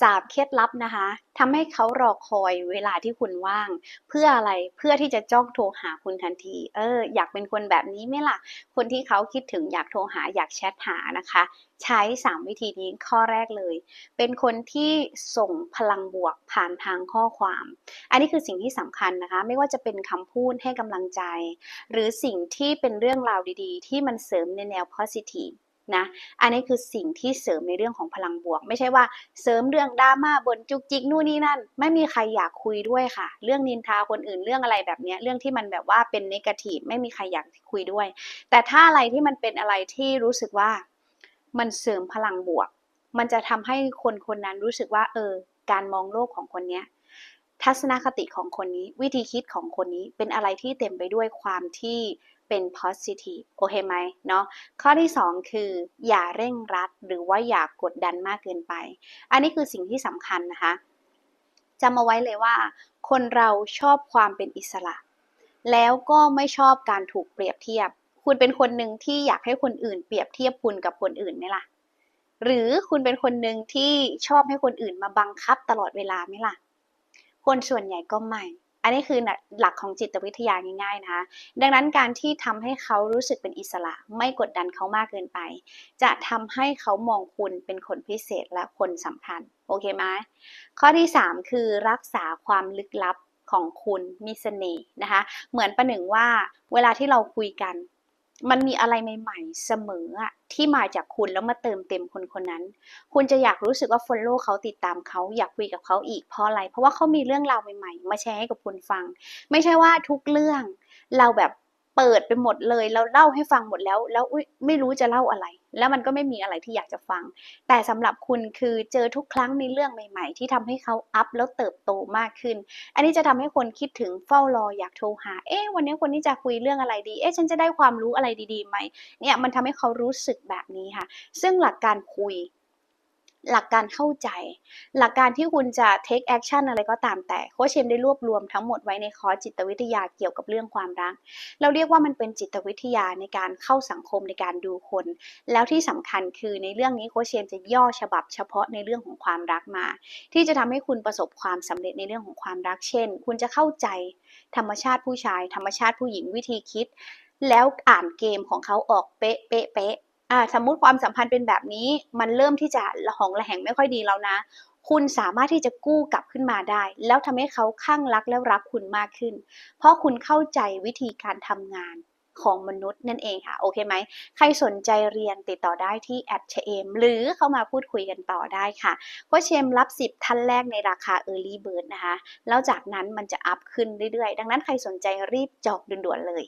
สามเคล็ดลับนะคะทำให้เขารอคอยเวลาที่คุณว่าง เพื่ออะไรเพื่อที่จะจ้องโทรหาคุณทันที เออ อยากเป็นคนแบบนี้ไหมล่ะ คนที่เขาคิดถึงอยากโทรหาอยากแชทหานะคะ ใช้ 3 วิธีนี้ข้อแรกเลย เป็นคนที่ส่งพลังบวกผ่านทางข้อความ อันนี้คือสิ่งที่สำคัญนะคะ ไม่ว่าจะเป็นคำพูดให้กำลังใจ หรือสิ่งที่เป็นเรื่องราวดีๆ ที่มันเสริมในแนว positive นะ อันนี้คือสิ่งที่เสริมในเรื่องของพลังบวก ไม่ใช่ว่าเสริมเรื่องดราม่าบนจุกจิกนู่นนี่นั่น ไม่มีใครอยากคุยด้วยค่ะ เรื่องนินทาคนอื่นเรื่องอะไรแบบนี้เรื่องที่มันแบบว่าเป็นนกาทีฟไม่มีใครอยากคุยด้วย แต่ถ้าอะไรที่มันเป็นอะไรที่รู้สึกว่ามันเสริมพลังบวก มันจะทำให้คนคนนั้นรู้สึกว่า เออ การมองโลกของคนเนี้ยทัศนคติของคนนี้วิธีคิดของคนนี้เป็นอะไรที่เต็มไปด้วยความที่ เป็น positive โอเคไหมเนาะข้อที่ 2 คือ อย่าเร่งรัดหรือว่าอย่ากดดันมากเกินไป อันนี้คือสิ่งที่สำคัญนะคะจำเอาไว้เลยว่า คนเราชอบความเป็นอิสระ แล้วก็ไม่ชอบการถูกเปรียบเทียบ คุณเป็นคนหนึ่งที่อยากให้คนอื่นเปรียบเทียบคุณกับคนอื่นไหมล่ะ หรือคุณเป็นคนหนึ่งที่ชอบให้คนอื่นมาบังคับตลอดเวลาไหมล่ะ คนส่วนใหญ่ก็ไม่ อันนี้คือหลักของจิตวิทยาง่ายๆนะคะดังนั้นการที่ทำให้เขารู้สึกเป็นอิสระ ไม่กดดันเขามากเกินไป จะทำให้เขามองคุณเป็นคนพิเศษและคนสำคัญโอเคไหมข้อที่ 3 คือรักษาความลึกลับของคุณมีเสน่ห์นะคะ เหมือนประหนึ่งว่าเวลาที่เราคุยกัน มันมีอะไรใหม่ ๆ เสมออะที่มาจากคุณแล้วมาเติมเต็มคนคนนั้น คุณจะอยากรู้สึกว่าฟอลโล่เขาติดตามเขาอยากคุยกับเขาอีกเพราะอะไร เพราะว่าเขามีเรื่องราวใหม่ ๆ มาแชร์ให้กับคุณฟัง ไม่ใช่ว่าทุกเรื่องเราแบบ เปิดไปหมดเลยเราเล่าให้ฟังหมดแล้ว แล้วไม่รู้จะเล่าอะไร แล้วมันก็ไม่มีอะไรที่อยากจะฟัง แต่สำหรับคุณคือเจอทุกครั้งมีเรื่องใหม่ ๆ ที่ทำให้เขาอัพแล้วเติบโตมากขึ้น อันนี้จะทำให้คนคิดถึงเฝ้ารออยากโทรหา เอ๊ะวันนี้คนนี้จะคุยเรื่องอะไรดี เอ๊ะฉันจะได้ความรู้อะไรดีๆไหมเนี่ยมันทำให้เขารู้สึกแบบนี้ค่ะ ซึ่งหลักการคุย หลักการเข้าใจ หลักการที่คุณจะ take action อะไรก็ตามแต่โคชเชมได้รวบรวมทั้งหมดไว้ในคอร์สจิตวิทยาเกี่ยวกับเรื่องความรัก เราเรียกว่ามันเป็นจิตวิทยาในการเข้าสังคมในการดูคน แล้วที่สำคัญคือในเรื่องนี้โคชเชมจะย่อฉบับเฉพาะในเรื่องของความรักมา ที่จะทำให้คุณประสบความสำเร็จในเรื่องของความรักเช่น คุณจะเข้าใจธรรมชาติผู้ชาย ธรรมชาติผู้หญิงวิธีคิด แล้วอ่านเกมของเขาออกเป๊ะเป๊ะเป๊ะ อ่าสมมุติความสัมพันธ์เป็นแบบนี้ มันเริ่มที่จะละหองละแหงไม่ค่อยดีแล้วนะ คุณสามารถที่จะกู้กลับขึ้นมาได้ แล้วทำให้เขาข้างรักแล้วรักคุณมากขึ้น เพราะคุณเข้าใจวิธีการทำงานของมนุษย์นั่นเองค่ะ โอเคไหม ใครสนใจเรียนติดต่อได้ที่แอดเชมหรือเข้ามาพูดคุยกันต่อได้ค่ะโคชเชมรับ 10 ท่านแรกในราคา Early Bird นะคะ แล้วจากนั้นมันจะอัพขึ้นเรื่อยๆ ดังนั้นใครสนใจรีบจองด่วนๆเลย